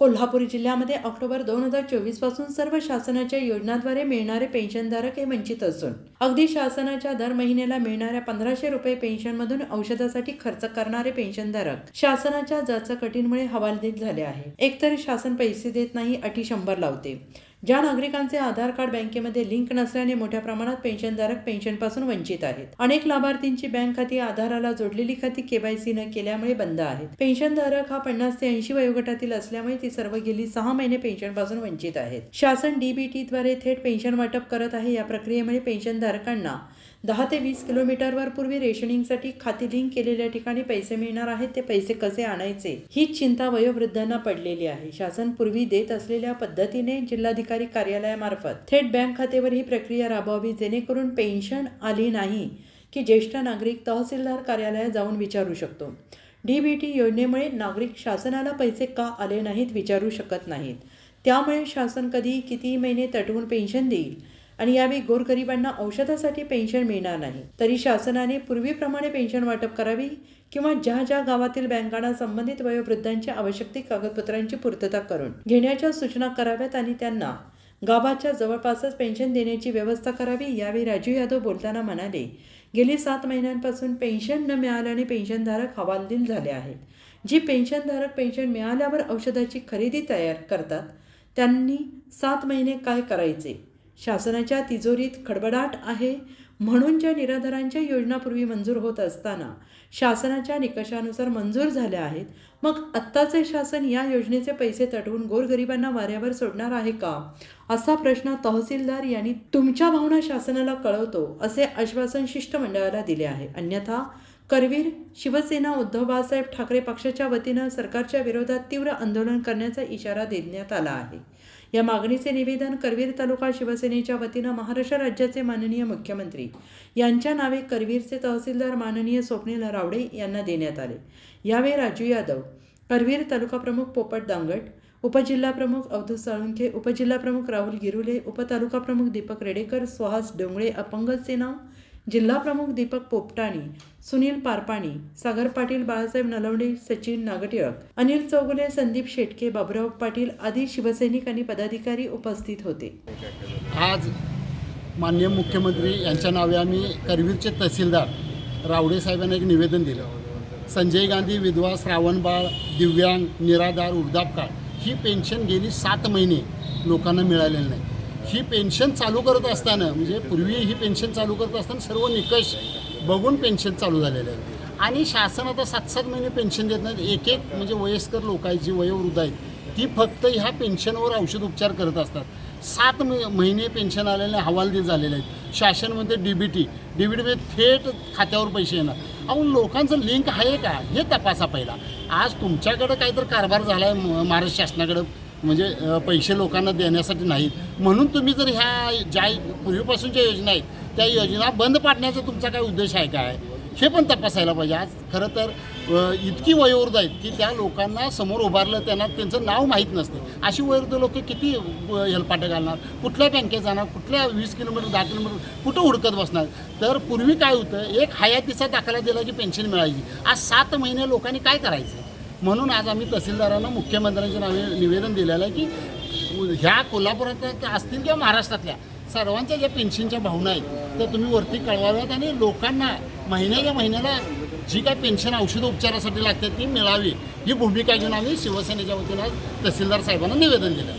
कोल्हापूर जिल्ह्यामध्ये ऑक्टोबर दोन हजार चोवीसपासून सर्व शासनाच्या योजनाद्वारे मिळणारे पेन्शनधारक हे वंचित असून अगदी शासनाच्या दर महिन्याला मिळणाऱ्या पंधराशे रुपये पेन्शनमधून औषधासाठी खर्च करणारे पेन्शनधारक शासनाच्या जाचा कटींमुळे हवालदिल झाले आहे. एकतर शासन पैसे देत नाही अटी शंभर लावते. ज्या नागरिकांचे आधार कार्ड बँकेमध्ये लिंक नसल्याने मोठ्या प्रमाणात पेन्शनधारक पेन्शनपासून वंचित आहेत. अनेक लाभार्थींची बँक खाती आधाराला जोडलेली खाती केवायसी न केल्यामुळे बंद आहेत. पेन्शनधारक हा पन्नास ते ऐंशी वयोगटातील असल्यामुळे ती सर्व गेली सहा महिने पेन्शनपासून वंचित आहेत. शासन डीबीटीद्वारे थेट पेन्शन वाटप करत आहे या प्रक्रियेमुळे पेन्शनधारकांना दहा ते वीस किलोमीटरवर पूर्वी रेशनिंगसाठी खाती लिंक केलेल्या ठिकाणी पैसे मिळणार आहेत ते पैसे कसे आणायचे? हीच चिंता वयोवृद्धांना पडलेली आहे. शासन पूर्वी देत असलेल्या पद्धतीने जिल्हाधिकारी कार्यालयामार्फत थेट बँक खात्यावर ही प्रक्रिया राबवावी जेणेकरून पेन्शन आली नाही की ज्येष्ठ नागरिक तहसीलदार कार्यालयात जाऊन विचारू शकतो. डी वी टी योजनेमुळे नागरिक शासनाला पैसे का आले नाहीत विचारू शकत नाहीत. त्यामुळे शासन कधी किती महिने तटवून पेन्शन देईल? आणि यावेळी गोरगरिबांना औषधासाठी पेन्शन मिळणार नाही. तरी शासनाने पूर्वीप्रमाणे पेन्शन वाटप करावी किंवा ज्या ज्या गावातील बँकांना संबंधित वयोवृद्धांच्या आवश्यक ती कागदपत्रांची पूर्तता करून घेण्याच्या सूचना कराव्यात आणि त्यांना गावाच्या जवळपासच पेन्शन देण्याची व्यवस्था करावी यावेळी राजू यादव बोलताना म्हणाले गेली सात महिन्यांपासून पेन्शन न मिळाल्याने पेन्शनधारक हवालदिल झाले आहेत. जी पेन्शनधारक पेन्शन मिळाल्यावर औषधाची खरेदी तयार करतात त्यांनी सात महिने काय करायचे? शासनाच्या तिजोरीत खडबडाट आहे म्हणून ज्या निराधारांच्या योजना पूर्वी मंजूर होत असताना शासनाच्या निकषानुसार मंजूर झाल्या आहेत मग आत्ताचे शासन या योजनेचे पैसे तटवून गोरगरिबांना वाऱ्यावर सोडणार आहे का? असा प्रश्न तहसीलदार यांनी तुमच्या भावना शासनाला कळवतो असे आश्वासन शिष्टमंडळाला दिले आहे. अन्यथा करवीर शिवसेना उद्धव बाळासाहेब ठाकरे पक्षाच्या वतीनं सरकारच्या विरोधात तीव्र आंदोलन करण्याचा इशारा देण्यात आला आहे. या मागणीचे निवेदन करवीर तालुका शिवसेनेच्या वतीनं महाराष्ट्र राज्याचे माननीय मुख्यमंत्री यांच्या नावे करवीरचे तहसीलदार माननीय स्वप्नील रावडे यांना देण्यात आले. यावेळी राजू यादव करवीर तालुका प्रमुख पोपट दांगट उपजिल्हाप्रमुख अवधूत साळुंखे उपजिल्हाप्रमुख राहुल गिरुले उपतालुका प्रमुख दीपक रेडेकर सुहास डोंगळे अपंग सेना जिल्हाप्रमुख दीपक पोपटाणी सुनील पारपाणी सागर पाटील बाळासाहेब नलवडे सचिन नागटिळक अनिल चौगुले संदीप शेटके बाबुराव पाटील आदी शिवसैनिक आणि पदाधिकारी उपस्थित होते. आज माननीय मुख्यमंत्री यांच्या नावे आम्ही करवीरचे तहसीलदार रावडे साहेबांना एक निवेदन दिलं. संजय गांधी विधवा श्रावणबाळ दिव्यांग निराधार वृद्धापकाळ ही पेन्शन गेली सात महिने लोकांना मिळालेली नाही. ही पेन्शन चालू करत असताना म्हणजे पूर्वी ही पेन्शन चालू करत असताना सर्व निकष बघून पेन्शन चालू झालेलं आहे. आणि शासन आता सात सात महिने पेन्शन देत नाहीत एक एक म्हणजे वयस्कर लोक आहेत जी वयोवृद्ध आहेत ती फक्त ह्या पेन्शनवर औषध उपचार करत असतात. सात महिने पेन्शन आलेले हवालदिल झालेले आहेत. शासनमध्ये D B T D B टीमध्ये म्हणजे थेट खात्यावर पैसे येणार. अहो लोकांचं लिंक आहे का? हे तपासा पहिला. आज तुमच्याकडं काहीतरी कारभार झाला आहे महाराष्ट्र शासनाकडं. म्हणजे पैसे लोकांना देण्यासाठी नाहीत. म्हणून तुम्ही जर ह्या ज्या पूर्वीपासून ज्या योजना आहेत त्या योजना बंद पाडण्याचा तुमचा काय उद्देश आहे काय? हे पण तपासायला पाहिजे. आज खरं तर इतकी वयोवृद्ध आहेत की त्या लोकांना समोर उभारलं त्यांना त्यांचं नाव माहीत नसते. अशी वयोवृद्ध लोक किती हेलपाटे घालणार? कुठल्या बँकेत जाणार? कुठल्या वीस किलोमीटर दहा किलोमीटर कुठं हुडकत बसणार? तर पूर्वी काय होतं एक हयातीचा दाखला दिला की पेन्शन मिळायची. आज सात महिने लोकांनी काय करायचं? म्हणून आज आम्ही तहसीलदारांना मुख्यमंत्र्यांच्या नावे निवेदन दिलेलं आहे की ह्या कोल्हापुरातल्या असतील किंवा महाराष्ट्रातल्या सर्वांच्या ज्या पेन्शनच्या भावना आहेत त्या तुम्ही वरती कळवाव्यात आणि लोकांना महिन्याच्या महिन्याला जी काय पेन्शन औषध उपचारासाठी लागते ती मिळावी ही भूमिका घेऊन आम्ही शिवसेनेच्या वतीनं तहसीलदार साहेबांना निवेदन दिलं.